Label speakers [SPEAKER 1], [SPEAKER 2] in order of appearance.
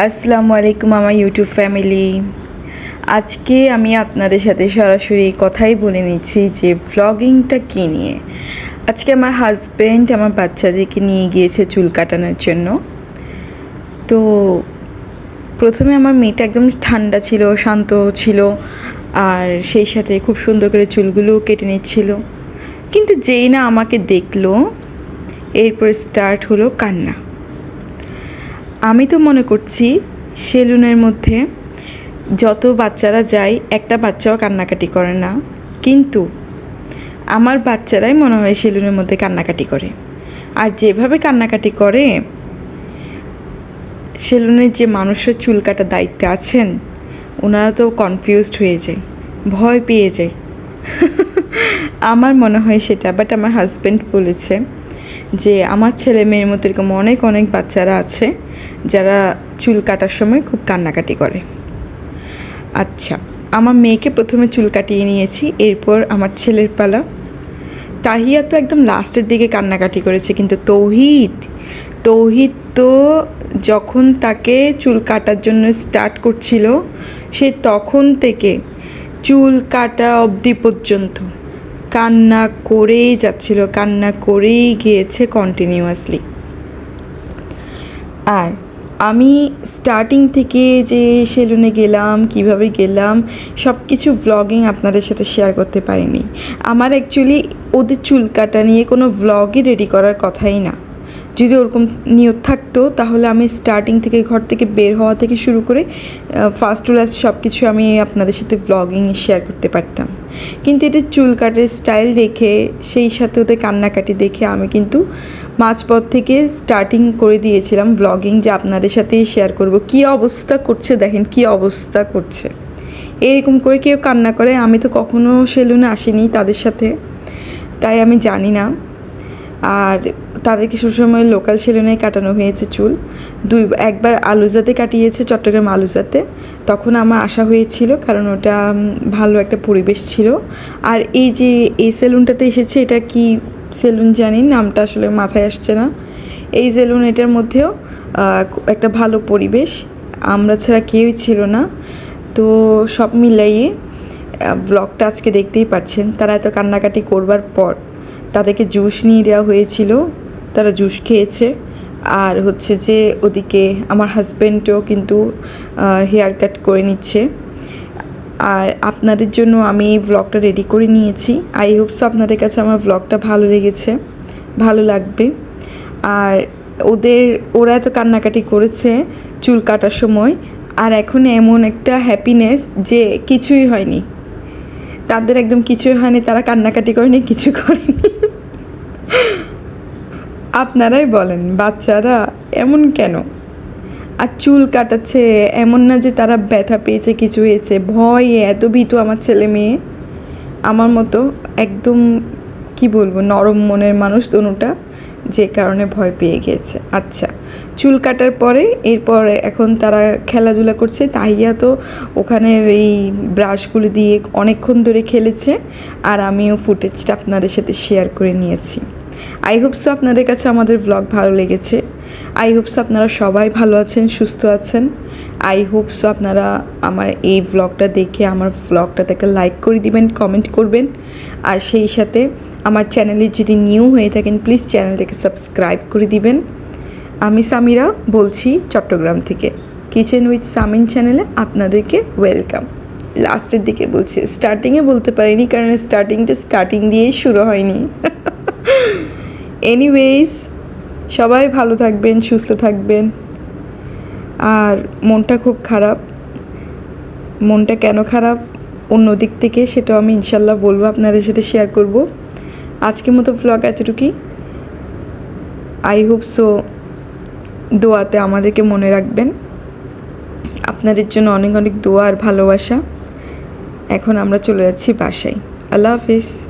[SPEAKER 1] আসসালামু আলাইকুম আমার ইউটিউব ফ্যামিলি আজকে আমি আপনাদের সাথে সরাসরি কথাই বলে নিচ্ছি যে ভ্লগিংটা কী নিয়ে। আজকে আমার হাজব্যান্ড আমার বাচ্চাদেরকে নিয়ে গিয়েছে চুল কাটানোর জন্য। তো প্রথমে আমার মেয়েটা একদম ঠান্ডা ছিল, শান্ত ছিল, আর সেই সাথে খুব সুন্দর করে চুলগুলোও কেটে নিচ্ছিল। কিন্তু যেই না আমাকে দেখল, এরপর স্টার্ট হলো কান্না। আমি তো মনে করছি সেলুনের মধ্যে যত বাচ্চারা যায়, একটা বাচ্চাও কান্নাকাটি করে না। কিন্তু আমার বাচ্চারাই মনে হয় সেলুনের মধ্যে কান্নাকাটি করে। আর যেভাবে কান্নাকাটি করে, সেলুনের যে মানুষের চুল কাটার দায়িত্বে আছেন, ওনারা তো কনফিউজড হয়ে যায়, ভয় পেয়ে যায়। আমার মনে হয় সেটা বাট আমার হাজব্যান্ড বলেছে যে আমার ছেলে মেয়ের মতো এরকম অনেক অনেক বাচ্চারা আছে যারা চুল কাটার সময় খুব কান্নাকাটি করে। আচ্ছা আমার মেয়েকে প্রথমে চুল কাটিয়ে নিয়েছি, এরপর আমার ছেলের পালা। তাহিয়া তো একদম লাস্টের দিকে কান্নাকাটি করেছে, কিন্তু তৌহিদ তৌহিদ তো যখন তাকে চুল কাটার জন্য স্টার্ট করছিল, সে তখন থেকে চুল কাটা অবধি পর্যন্ত। কান্না করেই যাচ্ছিল, কান্না করেই গিয়েছে কন্টিনিউয়াসলি আর আমি স্টার্টিং থেকে যে সেলুনে গেলাম, কীভাবে গেলাম সব কিছু ভ্লগিং আপনাদের সাথে শেয়ার করতে পারিনি। আমার অ্যাকচুয়ালি ওদের চুল কাটা নিয়ে কোনো ভ্লগই রেডি করার কথাই না। যদি ওরকম নিয়ত থাকতো, তাহলে আমি স্টার্টিং থেকে ঘর থেকে বের হওয়া থেকে শুরু করে ফার্স্ট টু লাস্ট সব কিছু আমি আপনাদের সাথে ব্লগিং শেয়ার করতে পারতাম। কিন্তু এদের চুল কাটের স্টাইল দেখে, সেই সাথে ওদের কান্নাকাটি দেখে আমি কিন্তু মাঝপথ থেকে স্টার্টিং করে দিয়েছিলাম ব্লগিং যে আপনাদের সাথেই শেয়ার করব। কী অবস্থা করছে দেখেন, কী অবস্থা করছে। এরকম করে কেউ কান্না করে, আমি তো কখনো সেলুনে আসিনি তাদের সাথে। তাই আমি জানি না। আর তাদেরকে সবসময় লোকাল সেলুনে কাটানো হয়েছে চুল। দুই, একবার আলুজাতে কাটিয়েছে চট্টগ্রাম আলুজাতে। তখন আমার আশা হয়েছিল, কারণ ওটা ভালো একটা পরিবেশ ছিল। আর এই যে এই সেলুনটাতে এসেছে, এটা কি সেলুন জানি, নামটা আসলে মাথায় আসছে না। এই সেলুন এটার মধ্যেও একটা ভালো পরিবেশ। আমরা ছাড়া কেউই ছিল না। তো সব মিলাইয়ে ব্লগটা আজকে দেখতেই পাচ্ছেন তারা এত কান্নাকাটি করবার পর। তাদেরকে জুস নিয়ে দেওয়া হয়েছিল, তারা জুস খেয়েছে। আর হচ্ছে যে ওদিকে আমার হাজব্যান্ডও কিন্তু হেয়ার কাট করে নিচ্ছে। আর আপনাদের জন্য আমি এই ব্লগটা রেডি করে নিয়েছি। আই হোপস আপনাদের কাছে আমার ব্লগটা ভালো লেগেছে, ভালো লাগবে। আর ওদের, ওরা এত কান্নাকাটি করেছে চুল কাটার সময়। আর এখন এমন একটা হ্যাপিনেস যে কিছুই হয়নি। তাদের একদম কিছুই হয়নি, তারা কান্নাকাটি করেনি, কিছু করেনি। আপনারাই বলেন, বাচ্চারা এমন কেন? আর চুল কাটাচ্ছে এমন না যে তারা ব্যথা পেয়েছে, কিছু হয়েছে। ভয়ে, এত ভীতু আমার ছেলে মেয়ে। আমার মতো একদম, কি বলব, নরম মনের মানুষ তনুটা যে কারণে ভয় পেয়ে গিয়েছে আচ্ছা চুল কাটার পরে, এরপর এখন তারা খেলাধুলা করছে। তাইয়া তো ওখানের এই ব্রাশগুলো দিয়ে অনেকক্ষণ ধরে খেলেছে। আর আমিও ফুটেজটা আপনাদের সাথে শেয়ার করে নিয়েছি। আই হোপসো আপনাদের কাছে আমাদের ব্লগ ভালো লেগেছে। আই হোপসো আপনারা সবাই ভালো আছেন, সুস্থ আছেন। আই হোপসো আপনারা আমার এই ব্লগটা দেখে, আমার ব্লগটাতে একটা লাইক করে দিবেন কমেন্ট করবেন। আর সেই সাথে আমার চ্যানেলে যদি নিউ হয়ে থাকেন প্লিজ চ্যানেলটাকে সাবস্ক্রাইব করে দিবেন। আমি সামিরা বলছি চট্টগ্রাম থেকে। কিচেন উইথ সামিন চ্যানেলে আপনাদেরকে ওয়েলকাম লাস্টের দিকে বলছি স্টার্টিংয়ে বলতে পারিনি, কারণ স্টার্টিংটা স্টার্টিং দিয়েই শুরু হয়নি। এনিওয়েজ সবাই ভালো থাকবেন, সুস্থ থাকবেন। আর মনটা খুব খারাপ। মনটা কেন খারাপ? অন্য দিক থেকে সেটাও আমি ইনশাল্লাহ বলব, আপনাদের সাথে শেয়ার করব। আজকের মতো ব্লগ এতটুকুই। আই হোপ সো দোয়াতে আমাদেরকে মনে রাখবেন। আপনাদের জন্য অনেক অনেক দোয়া আর ভালোবাসা। এখন আমরা চলে যাচ্ছি বাসায়। আল্লাহ হাফিজ।